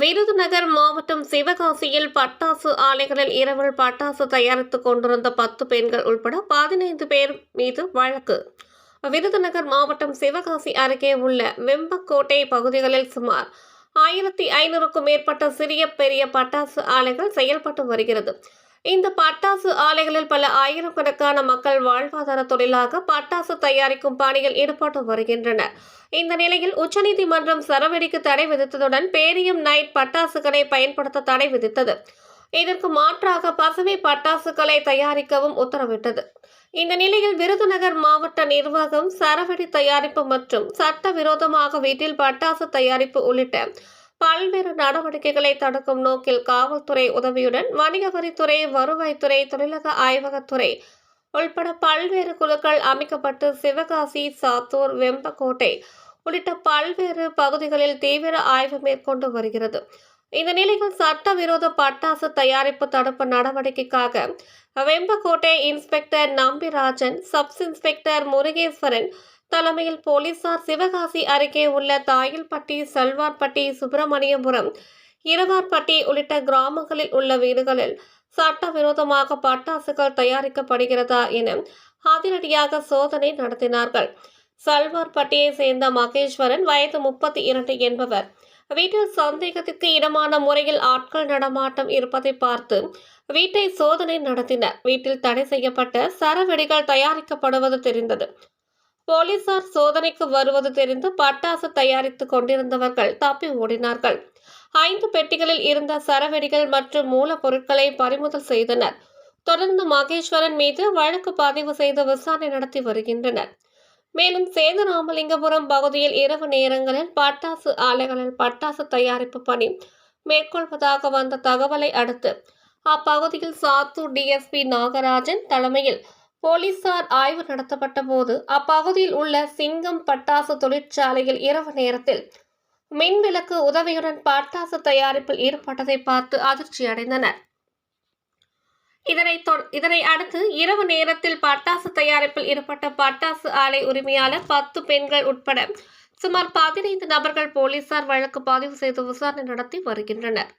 விருதுநகர் மாவட்டம் சிவகாசியில் பட்டாசு ஆலைகளில் இரவில் பட்டாசு தயாரித்துக் கொண்டிருந்த பத்து பெண்கள் உட்பட பதினைந்து பேர் மீது வழக்கு. விருதுநகர் மாவட்டம் சிவகாசி அருகே உள்ள வெம்பக்கோட்டை பகுதிகளில் சுமார் ஆயிரத்தி ஐநூறுக்கும் மேற்பட்ட சிறிய பெரிய பட்டாசு ஆலைகள் செயல்பட்டு வருகிறது. இந்த பட்டாசு ஆலைகளில் பல ஆயிரக்கணக்கான மக்கள் வாழ்வாதார தொழிலாக பட்டாசு தயாரிக்கும் பணியில் ஈடுபட்டு வருகின்றனர். இந்த நிலையில் உச்சநீதிமன்றம் சரவெடிக்கு தடை விதித்ததுடன் பேரியம் நைட் பட்டாசுகளை பயன்படுத்த தடை விதித்தது. இதற்கு மாற்றாக பசுமை பட்டாசுகளை தயாரிக்கவும் உத்தரவிட்டது. இந்த நிலையில் விருதுநகர் மாவட்ட நிர்வாகம் சரவெடி தயாரிப்பு மற்றும் சட்டவிரோதமாக வீட்டில் பட்டாசு தயாரிப்பு உள்ளிட்ட பல்வேறு நடவடிக்கைகளை தடுக்கும் நோக்கில் காவல்துறை உதவியுடன் வணிக வரித்துறை வருவாய்த்துறை தொழிலக ஆய்வகத்துறை உள்பட பல்வேறு குழுக்கள் அமைக்கப்பட்டு சிவகாசி சாத்தூர் வெம்பக்கோட்டை உள்ளிட்ட பல்வேறு பகுதிகளில் தீவிர ஆய்வு மேற்கொண்டு வருகிறது. இந்த நிலையில் சட்டவிரோத பட்டாசு தயாரிப்பு தடுப்பு நடவடிக்கைக்காக Vembakottai inspector Nambirajan sub inspector Murugeswaran தலைமையில் போலீசார் சிவகாசி அருகே உள்ள தாயில்பட்டி செல்வார்பட்டி சுப்பிரமணியபுரம் இரவார்பட்டி உள்ளிட்ட கிராமங்களில் உள்ள வீடுகளில் சட்டவிரோதமாக பட்டாசுகள் தயாரிக்கப்படுகிறதா என அதிரடியாக சோதனை நடத்தினார்கள். சல்வார்பட்டியை சேர்ந்த மகேஸ்வரன் வயது முப்பத்தி இரண்டு என்பவர். வீட்டில் சந்தேகத்திற்கு இடமான முறையில் ஆட்கள் நடமாட்டம் இருப்பதை பார்த்து வீட்டை சோதனை நடத்தினர். வீட்டில் தடை செய்யப்பட்ட சரவெடிகள் தயாரிக்கப்படுவது தெரிந்தது. போலீசார் சோதனைக்கு வருவது தெரிந்து பட்டாசு தயாரித்துக் கொண்டிருந்தவர்கள் தப்பி ஓடினார்கள். ஐந்து பெட்டிகளில் இருந்த சரவெடிகள் மற்றும் மூலப்பொருட்களை பறிமுதல் செய்தனர். தொடர்ந்து மகேஸ்வரன் மீது வழக்கு பதிவு செய்து விசாரணை நடத்தி வருகின்றனர். மேலும் சேது ராமலிங்கபுரம் பகுதியில் இரவு நேரங்களில் பட்டாசு ஆலைகளில் பட்டாசு தயாரிப்பு பணி மேற்கொள்வதாக வந்த தகவலை அடுத்து அப்பகுதியில் சாத்தூர் டிஎஸ்பி நாகராஜன் தலைமையில் போலீசார் ஆய்வு நடத்தப்பட்ட போது அப்பகுதியில் உள்ள சிங்கம் பட்டாசு தொழிற்சாலையில் இரவு நேரத்தில் மின்விளக்கு உதவியுடன் பட்டாசு தயாரிப்பில் ஈடுபட்டதை பார்த்து அதிர்ச்சி அடைந்தனர். இதனை இதனை அடுத்து இரவு நேரத்தில் பட்டாசு தயாரிப்பில் ஈடுபட்ட பட்டாசு ஆலை உரிமையாளர் பத்து பெண்கள் உட்பட சுமார் பதினைந்து நபர்கள் போலீசார் வழக்கு பதிவு செய்து விசாரணை நடத்தி வருகின்றனர்.